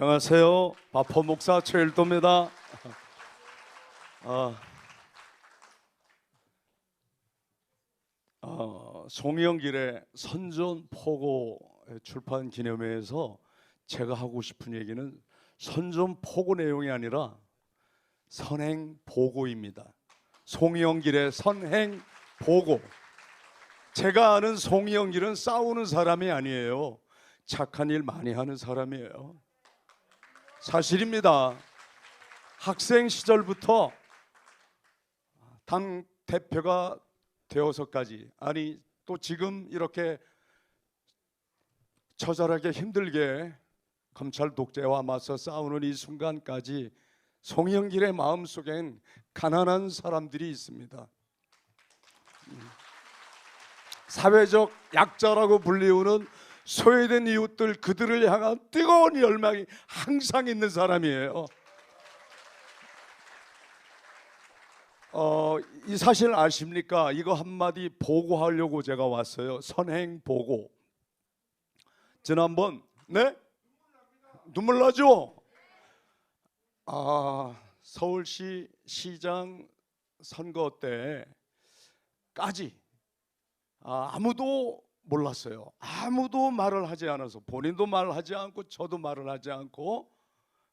안녕하세요. 바포 목사 최일도입니다. 아, 어, 송영길의 선전포고 출판 기념회에서 제가 하고 싶은 얘기는 선전포고 내용이 아니라 선행보고입니다. 송영길의 선행보고. 제가 아는 송영길은 싸우는 사람이 아니에요. 착한 일 많이 하는 사람이에요. 사실입니다. 학생 시절부터 당 대표가 되어서까지 아니 또 지금 이렇게 처절하게 힘들게 검찰 독재와 맞서 싸우는 이 순간까지 송영길의 마음속엔 가난한 사람들이 있습니다. 음. 사회적 약자라고 불리우는 소외된 이웃들 그들을 향한 뜨거운 열망이 항상 있는 사람이에요. 어, 이 사실 아십니까? 이거 한마디 보고하려고 제가 왔어요. 선행 보고. 지난번 네? 눈물 나죠? 아, 서울시 시장 선거 때까지 아, 아무도 몰랐어요. 아무도 말을 하지 않아서 본인도 말하지 않고 저도 말을 하지 않고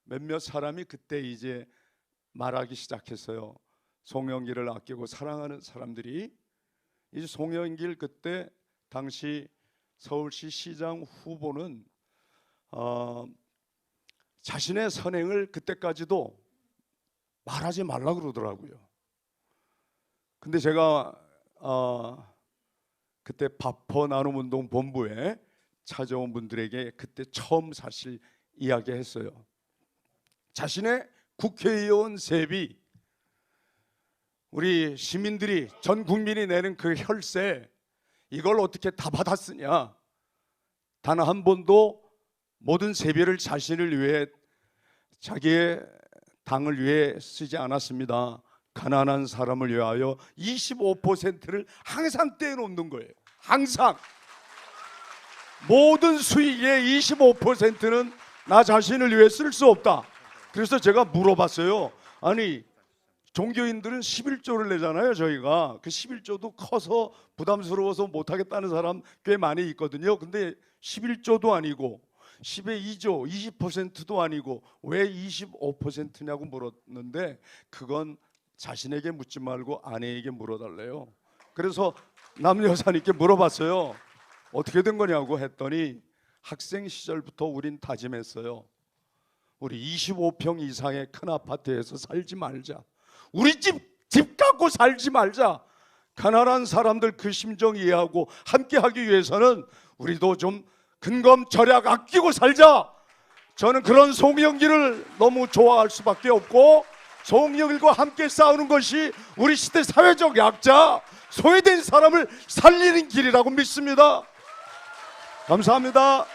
몇몇 사람이 그때 이제 말하기 시작했어요. 송영길을 아끼고 사랑하는 사람들이 이제 송영길 그때 당시 서울시 시장 후보는 어, 자신의 선행을 그때까지도 말하지 말라 그러더라고요. 근데 제가 어, 그때 바퍼 나눔 운동 본부에 찾아온 분들에게 그때 처음 사실 이야기했어요. 자신의 국회의원 세비 우리 시민들이 전 국민이 내는 그 혈세 이걸 어떻게 다 받았으냐? 단 한 번도 모든 세비를 자신을 위해 자기의 당을 위해 쓰지 않았습니다. 가난한 사람을 위하여 25%를 항상 떼놓는 거예요. 항상 모든 수익의 25%는 나 자신을 위해 쓸 수 없다. 그래서 제가 물어봤어요. 아니 종교인들은 11조를 내잖아요. 저희가 그 11조도 커서 부담스러워서 못 하겠다는 사람 꽤 많이 있거든요. 근데 11조도 아니고 10의 2조 20%도 아니고 왜 25%냐고 물었는데 그건 자신에게 묻지 말고 아내에게 물어달래요. 그래서 남 여사님께 물어봤어요. 어떻게 된 거냐고 했더니 학생 시절부터 우린 다짐했어요. 우리 25평 이상의 큰 아파트에서 살지 말자. 우리 집 집 갖고 살지 말자. 가난한 사람들 그 심정 이해하고 함께 하기 위해서는 우리도 좀 근검 절약 아끼고 살자. 저는 그런 송영기를 너무 좋아할 수밖에 없고 송영길과 함께 싸우는 것이 우리 시대 사회적 약자, 소외된 사람을 살리는 길이라고 믿습니다. 감사합니다.